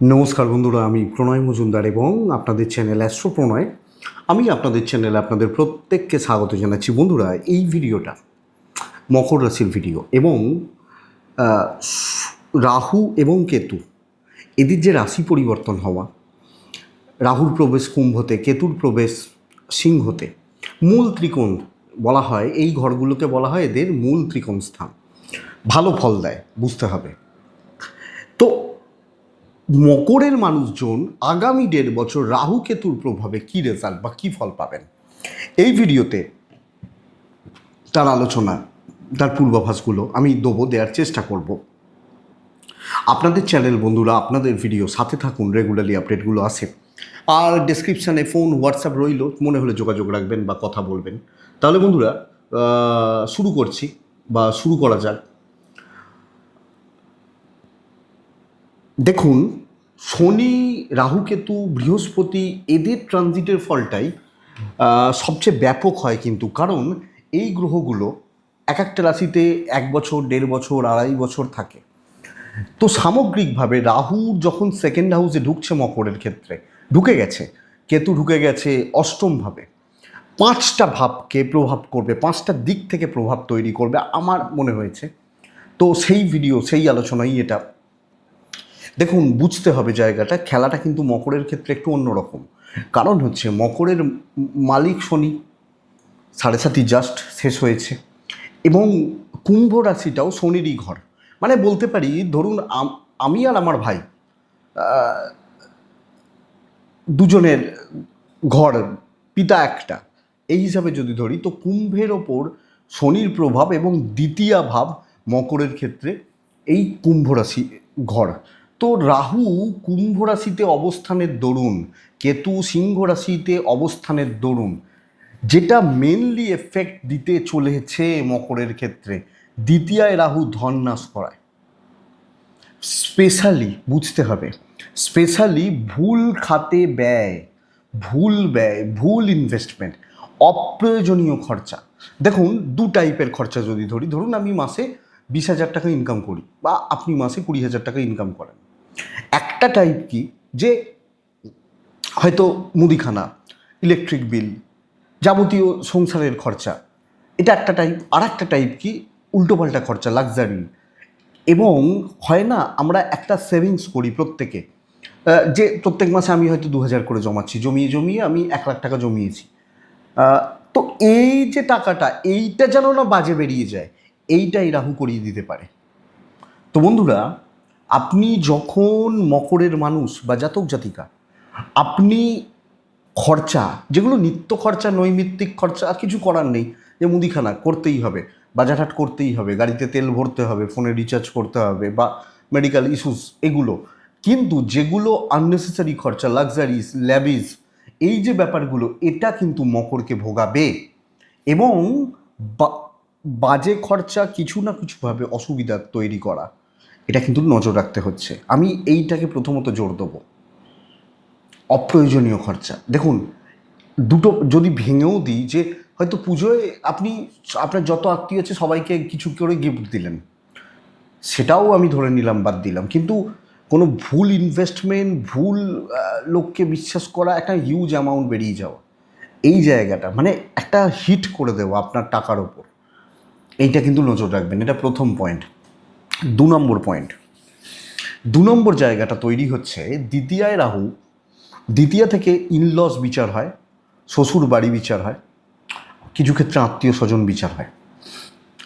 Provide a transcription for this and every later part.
নমস্কার বন্ধুরা, আমি প্রণয় মজুমদার এবং আপনাদের চ্যানেল অ্যাস্ট্রো প্রণয় আমি আপনাদের চ্যানেলে আপনাদের প্রত্যেককে স্বাগত জানাচ্ছি। বন্ধুরা, এই ভিডিওটা মকর রাশির ভিডিও এবং রাহু এবং কেতু। এদের যে রাশি পরিবর্তন হওয়া, রাহুর প্রবেশ কুম্ভতে কেতুর প্রবেশ সিংহতে মূল ত্রিকোণ বলা হয়, এই ঘরগুলোকে বলা হয় এদের মূল ত্রিকোণ স্থান। ভালো ফল দেয়, বুঝতে হবে। তো মকরের মানুষজন আগামী দেড় বছর রাহু কেতুর প্রভাবে কী রেজাল্ট বা কী ফল পাবেন? এই ভিডিওতে তার আলোচনা, তার পূর্বাভাসগুলো আমি দেবো, দেওয়ার চেষ্টা করব। আপনাদের চ্যানেল বন্ধুরা, আপনাদের ভিডিও সাথে থাকুন রেগুলারলি আপডেটগুলো আসে আর ডেসক্রিপশানে ফোন হোয়াটসঅ্যাপ রইল, মনে হলে যোগাযোগ রাখবেন বা কথা বলবেন। তাহলে বন্ধুরা শুরু করছি বা শুরু করা যাক। দেখুন শনি রাহুকেতু বৃহস্পতি এদের ট্রানজিটের ফলটাই সবচেয়ে ব্যাপক হয় কিন্তু। কারণ এই গ্রহগুলো এক একটা রাশিতে এক বছর, দেড় বছর, আড়াই বছর থাকে। তো সামগ্রিকভাবে রাহু যখন সেকেন্ড হাউসে ঢুকছে মকরের ক্ষেত্রে, ঢুকে গেছে। কেতু ঢুকে গেছে অষ্টমভাবে। পাঁচটা ভাবকে প্রভাব করবে, পাঁচটা দিক থেকে প্রভাব তৈরি করবে, আমার মনে হয়েছে। তো সেই ভিডিও সেই আলোচনাই এটা দেখুন, বুঝতে হবে জায়গাটা, খেলাটা কিন্তু মকরের ক্ষেত্রে একটু অন্যরকম। কারণ হচ্ছে, মকরের মালিক শনি, সাড়ে সাতই জাস্ট শেষ হয়েছে। এবং কুম্ভ রাশিটাও শনিরই ঘর। মানে বলতে পারি, ধরুন, আমি আর আমার ভাই দুজনের ঘর, পিতা একটা। এই হিসাবে যদি ধরি, তো কুম্ভের ওপর শনির প্রভাব এবং দ্বিতীয় ভাব মকরের ক্ষেত্রে এই কুম্ভ রাশি ঘর। তো রাহু কুম্ভ রাশিতে অবস্থানের দরুন, কেতু সিংহ রাশিতে অবস্থানের দরুন, যেটা মেনলি এফেক্ট দিতে চলেছে মকরের ক্ষেত্রে। দ্বিতীয়ায় রাহু ধন নাশ করায়। স্পেশালি বুঝতে হবে। স্পেশালি ভুল খাতে ব্যয়, ভুল ব্যয়, ভুল ইনভেস্টমেন্ট অপ্রয়োজনীয় খরচা। দেখুন, দু টাইপের খরচা যদি ধরি, ধরুন আমি মাসে বিশ হাজার টাকা ইনকাম করি বা আপনি মাসে কুড়ি হাজার টাকা ইনকাম করেন। একটা টাইপ কি? যে হয়তো মুদিখানা ইলেকট্রিক বিল যাবতীয় সংসারের খরচা। এটা একটা টাইপ আর একটা টাইপ কি? উল্টোপাল্টা খরচা লাক্সারি এবং হয় না, আমরা একটা সেভিংস করি প্রত্যেকে। যে প্রত্যেক মাসে আমি হয়তো দু হাজার করে জমাচ্ছি, জমিয়ে জমিয়ে আমি এক লাখ টাকা জমিয়েছি। তো এই যে টাকাটা, এইটা যেন না বাজে বেরিয়ে যায়, এইটাই রাহু করিয়ে দিতে পারে। তো বন্ধুরা আপনি যখন মকরের মানুষ বা জাতক জাতিকা, আপনি খরচা, যেগুলো নিত্য খরচা, নৈমিত্তিক খরচা, আর কিছু করার নেই, যে মুদিখানা করতেই হবে বাজারহাট করতেই হবে, গাড়িতে তেল ভরতে হবে, ফোনে রিচার্জ করতে হবে বা মেডিকেল ইস্যুস এগুলো। কিন্তু যেগুলো আননেসেসারি খরচা লাক্সারিস ল্যাবিস এই যে ব্যাপারগুলো, এটা কিন্তু মকরকে ভোগাবে। এবং বাজে খরচা কিছু না কিছুভাবে অসুবিধা তৈরি করা। এটা কিন্তু নজর রাখতে হচ্ছে। আমি এইটাকে প্রথমত জোর দেবো। অপ্রয়োজনীয় খরচা। দেখুন, দুটো যদি ভেঙেও দিই যে, হয়তো পুজোয় আপনি, আপনার যত আত্মীয় আছে সবাইকে কিছু করে গিফট দিলেন। সেটাও আমি ধরে নিলাম, বাদ দিলাম। কিন্তু কোনো ভুল ইনভেস্টমেন্ট ভুল লোককে বিশ্বাস করা, একটা হিউজ অ্যামাউন্ট বেরিয়ে যাওয়া, এই জায়গাটা মানে একটা হিট করে দেওয়া আপনার টাকার ওপর, এইটা কিন্তু নজর রাখবেন। এটা প্রথম পয়েন্ট দু নম্বর পয়েন্ট দু নম্বর জায়গাটা তৈরি হচ্ছে দ্বিতীয়ায় রাহু, দ্বিতীয় থেকে ইনলস বিচার হয়, শ্বশুর বাড়ি বিচার হয়, কিছু ক্ষেত্রে আত্মীয় স্বজন বিচার হয়।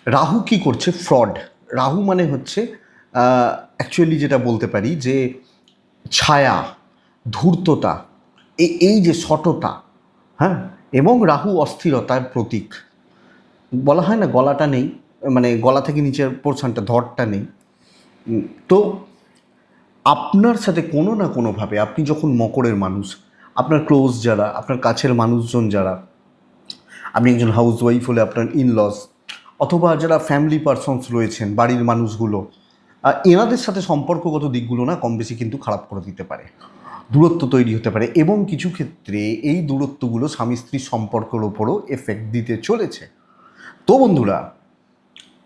রাহু কি করছে? ফ্রড রাহু মানে হচ্ছে অ্যাকচুয়ালি যেটা বলতে পারি যে ছায়া, ধূর্ততা এই যে সটতা হ্যাঁ? এবং রাহু অস্থিরতার প্রতীক। বলা হয় না গলাটা নেই মানে গলা থেকে নিচের পোর্শনটা ধরটা নেই। তো আপনার সাথে কোনো না কোনোভাবে আপনি যখন মকরের মানুষ, আপনার ক্লোজ যারা, আপনার কাছের মানুষজন যারা, আপনি একজন হাউস ওয়াইফ হলে আপনার ইনলস অথবা যারা ফ্যামিলি পারসনস রয়েছেন, বাড়ির মানুষগুলো এনাদের সাথে সম্পর্কগত দিকগুলো না কম বেশি কিন্তু খারাপ করে দিতে পারে, দূরত্ব তৈরি হতে পারে, এবং কিছু ক্ষেত্রে এই দূরত্বগুলো স্বামী স্ত্রীর সম্পর্কের ওপরও এফেক্ট দিতে চলেছে। তো বন্ধুরা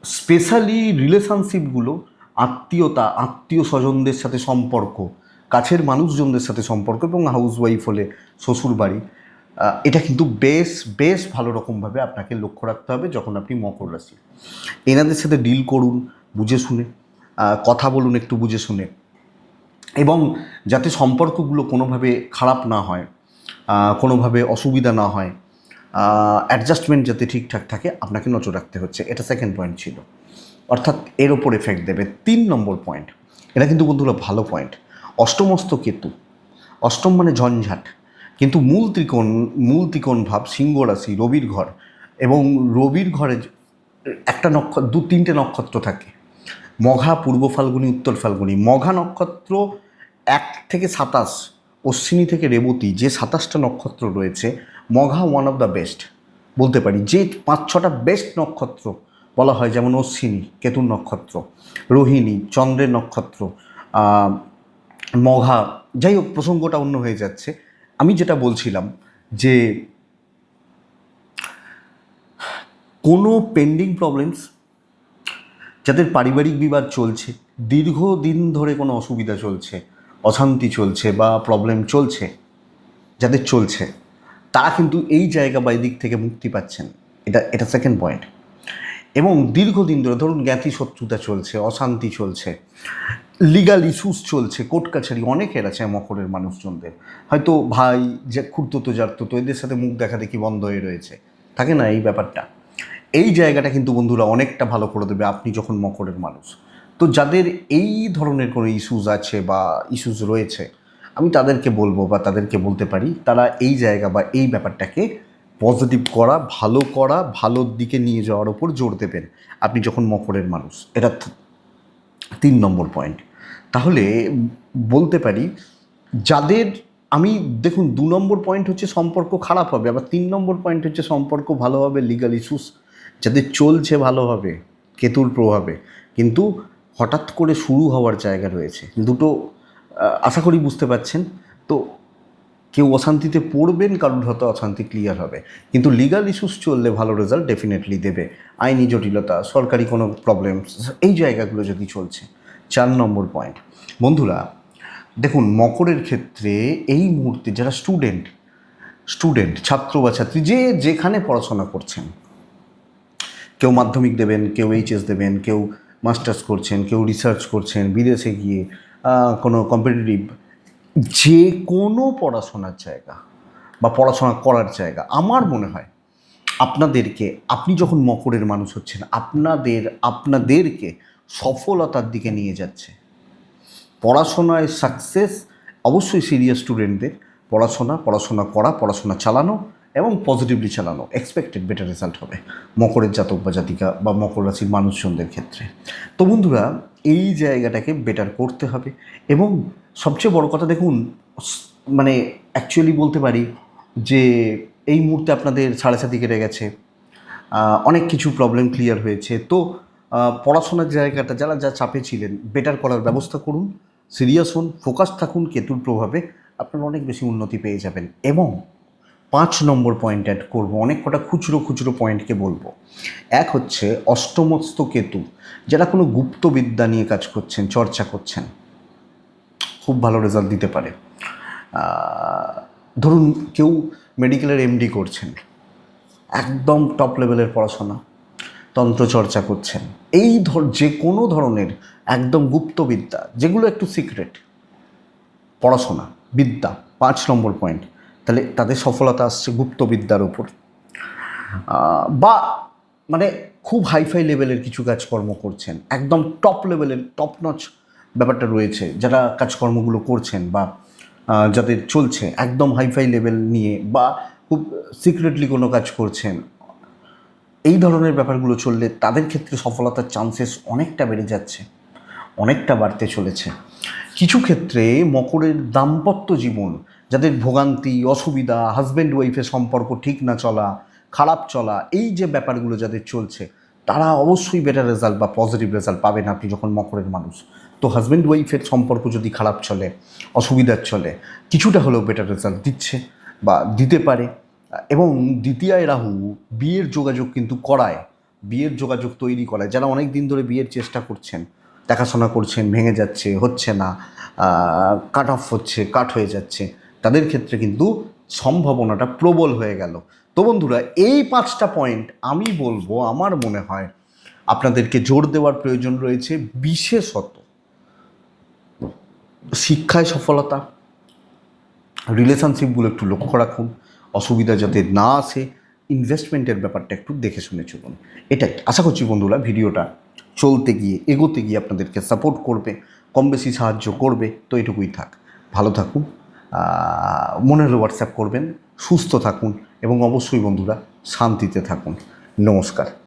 স্পেশালি রিলেশনশিপগুলো আত্মীয়তা আত্মীয় স্বজনদের সাথে সম্পর্ক, কাছের মানুষজনদের সাথে সম্পর্ক এবং হাউস ওয়াইফ হলে শ্বশুর বাড়ি এটা কিন্তু বেশ বেশ ভালো রকমভাবে আপনাকে লক্ষ্য রাখতে হবে যখন আপনি মকর রাশি। এনাদের সাথে ডিল করুন, বুঝে শুনে কথা বলুন, একটু বুঝে শুনে। এবং যাতে সম্পর্কগুলো কোনোভাবে খারাপ না হয় কোনোভাবে অসুবিধা না হয় অ্যাডজাস্টমেন্ট যাতে ঠিকঠাক থাকে, আপনাকে নজর রাখতে হচ্ছে। এটা সেকেন্ড পয়েন্ট ছিল। অর্থাৎ এর ওপর এফেক্ট দেবে তিন নম্বর পয়েন্ট এটা কিন্তু বন্ধুরা ভালো পয়েন্ট অষ্টমস্ত কেতু। অষ্টম মানে ঝঞ্ঝাট। কিন্তু মূল ত্রিকোণ মূল ত্রিকোণ ভাব সিংহ রাশি, রবির ঘর। এবং রবির ঘরে একটা নক্ষত্র দু, তিনটে নক্ষত্র থাকে। মঘা, পূর্ব ফাল্গুনি, উত্তর ফাল্গুনি। মঘা নক্ষত্র এক থেকে সাতাশ, অশ্বিনী থেকে রেবতী। যে সাতাশটা নক্ষত্র রয়েছে Magha one of the best বলতে পারি। যে পাঁচ, ছটা বেস্ট নক্ষত্র বলা হয়, যেমন অশ্বিনী, কেতুর নক্ষত্র, রোহিণী, চন্দ্রের নক্ষত্র মঘা, যাই হোক, প্রসঙ্গটা অন্য হয়ে যাচ্ছে। আমি যেটা বলছিলাম যে কোনো পেন্ডিং প্রবলেমস যাদের পারিবারিক বিবাদ চলছে, দীর্ঘদিন ধরে কোনো অসুবিধা চলছে, অশান্তি চলছে বা প্রবলেম চলছে, যাদের চলছে তারা কিন্তু এই জায়গা বা দিক থেকে মুক্তি পাচ্ছেন। এটা এটা সেকেন্ড পয়েন্ট এবং দীর্ঘদিন ধরে ধরুন জ্ঞাতি শত্রুতা চলছে, অশান্তি চলছে লিগাল ইস্যুস চলছে কোর্ট কাছারি অনেকের আছে মকরের মানুষজনদের। হয়তো ভাই, যে খুঁড়তো জারতো এদের সাথে মুখ দেখা দেখি বন্ধ হয়ে রয়েছে। থাকে না এই ব্যাপারটা? এই জায়গাটা কিন্তু বন্ধুরা অনেকটা ভালো করে দেবে আপনি যখন মকরের মানুষ। তো যাদের এই ধরনের কোনো ইস্যুস আছে বা ইস্যুস রয়েছে আমি তাদেরকে বলব বা তাদেরকে বলতে পারি, তারা এই জায়গা বা এই ব্যাপারটাকে পজিটিভ করা, ভালো করা, ভালোর দিকে নিয়ে যাওয়ার ওপর জোর দেবেন। আপনি যখন মকরের মানুষ, এটা তিন নম্বর পয়েন্ট তাহলে বলতে পারি, যাদের আমি, দেখুন, দু নম্বর পয়েন্ট হচ্ছে সম্পর্ক খারাপ হবে, আবার তিন নম্বর পয়েন্ট হচ্ছে সম্পর্ক ভালো হবে লিগাল ইস্যুস যাদের চলছে ভালোভাবে কেতুর প্রভাবে। কিন্তু হঠাৎ করে শুরু হওয়ার জায়গা রয়েছে। দুটো আশা করি বুঝতে পারছেন। তো কেউ অশান্তিতে পড়বেন কারোর হয়তো অশান্তি ক্লিয়ার হবে। কিন্তু লিগাল ইস্যুস চললে ভালো রেজাল্ট ডেফিনেটলি দেবে। আইনি জটিলতা, সরকারি কোনো প্রবলেম এই জায়গাগুলো যদি চলছে। চার নম্বর পয়েন্ট বন্ধুরা, দেখুন, মকরের ক্ষেত্রে এই মুহূর্তে যারা স্টুডেন্ট স্টুডেন্ট ছাত্র বা ছাত্রী, যে যেখানে পড়াশোনা করছেন, কেউ মাধ্যমিক দেবেন, কেউ এইচএস দেবেন, কেউ মাস্টার্স করছেন, কেউ রিসার্চ করছেন, বিদেশে গিয়ে কোনো কম্পিটিটিভ যে কোনো পড়াশোনার জায়গা বা পড়াশোনা করার জায়গা, আমার মনে হয় আপনাদেরকে, আপনি যখন মকরের মানুষ হচ্ছেন, আপনাদের, আপনাদেরকে সফলতার দিকে নিয়ে যাচ্ছে। পড়াশোনায় সাকসেস অবশ্যই সিরিয়াস স্টুডেন্টদের পড়াশোনা পড়াশোনা করা, পড়াশোনা চালানো এবং পজিটিভলি চালানো এক্সপেক্টেড বেটার রেজাল্ট হবে, মকরের জাতক বা জাতিকা বা মকর রাশির মানুষজনদের ক্ষেত্রে। তো বন্ধুরা, এই জায়গাটাকে বেটার করতে হবে এবং সবচেয়ে বড় কথা দেখুন মানে অ্যাকচুয়ালি বলতে পারি যে এই মুহূর্তে আপনাদের সাড়ে সাথী কেটে গেছে অনেক কিছু প্রবলেম ক্লিয়ার হয়েছে। তো পড়াশোনার জায়গাটা, যারা যা চাপে ছিলেন বেটার করার ব্যবস্থা করুন সিরিয়াস হন ফোকাস থাকুন, কেতুর প্রভাবে আপনারা অনেক বেশি উন্নতি পেয়ে যাবেন এবং নম্বর পয়েন্ট অ্যাড করব। অনেক কটা খুচরো খুচরো পয়েন্টকে বলব। এক হচ্ছে অষ্টমস্ত কেতু, যারা কোনো গুপ্তবিদ্যা নিয়ে কাজ করছেন, চর্চা করছেন, খুব ভালো রেজাল্ট দিতে পারে। ধরুন কেউ মেডিকেলের এমডি করছেন, একদম টপ লেভেলের পড়াশোনা তন্ত্রচর্চা করছেন, এই ধর, যে কোনো ধরনের একদম গুপ্তবিদ্যা যেগুলো একটু সিক্রেট পড়াশোনা, বিদ্যা, পাঁচ নম্বর পয়েন্ট তাহলে তাদের সফলতা আসছে গুপ্তবিদ্যার ওপর বা মানে খুব হাইফাই লেভেলের কিছু কাজকর্ম করছেন, একদম টপ লেভেলের টপ নচ ব্যাপারটা রয়েছে, যারা কাজকর্মগুলো করছেন বা যাদের চলছে, একদম হাইফাই লেভেল নিয়ে বা খুব সিক্রেটলি কোনো কাজ করছেন, এই ধরনের ব্যাপারগুলো চললে তাদের ক্ষেত্রে সফলতার চান্সেস অনেকটা বেড়ে যাচ্ছে, অনেকটা বাড়তে চলেছে। কিছু ক্ষেত্রে মকরের দাম্পত্য জীবন যাদের ভোগান্তি, অসুবিধা হাজব্যান্ড ওয়াইফের সম্পর্ক ঠিক না চলা, খারাপ চলা, এই যে ব্যাপারগুলো যাদের চলছে, তারা অবশ্যই বেটার রেজাল্ট বা পজিটিভ রেজাল্ট পাবেন আপনি যখন মকরের মানুষ। তো হাজব্যান্ড ওয়াইফের সম্পর্ক যদি খারাপ চলে, অসুবিধার চলে, কিছুটা হলেও বেটার রেজাল্ট দিচ্ছে বা দিতে পারে। এবং দ্বিতীয় রাহু বিয়ের যোগাযোগ কিন্তু করায়, বিয়ের যোগাযোগ তৈরি করায়। যারা অনেক দিন ধরে বিয়ের চেষ্টা করছেন, দেখাশোনা করছেন, ভেঙে যাচ্ছে, হচ্ছে না কাট অফ হচ্ছে কাট হয়ে যাচ্ছে তাদের ক্ষেত্রে কিন্তু সম্ভাবনাটা প্রবল হয়ে গেল। তো বন্ধুরা, এই পাঁচটা পয়েন্ট আমি বলব, আমার মনে হয় আপনাদেরকে জোর দেওয়ার প্রয়োজন রয়েছে বিশেষত শিক্ষায় সফলতা রিলেশনশিপগুলো একটু লক্ষ্য রাখুন, অসুবিধা যাতে না আসে ইনভেস্টমেন্টের ব্যাপারটা একটু দেখে শুনে চলুন। এটাই। আশা করছি বন্ধুরা, ভিডিওটা চলতে গিয়ে, এগোতে গিয়ে আপনাদেরকে সাপোর্ট করবে কম বেশি সাহায্য করবে, তো এটুকুই থাক। ভালো থাকুন মনে হলে হোয়াটসঅ্যাপ করবেন সুস্থ থাকুন এবং অবশ্যই বন্ধুরা শান্তিতে থাকুন। নমস্কার।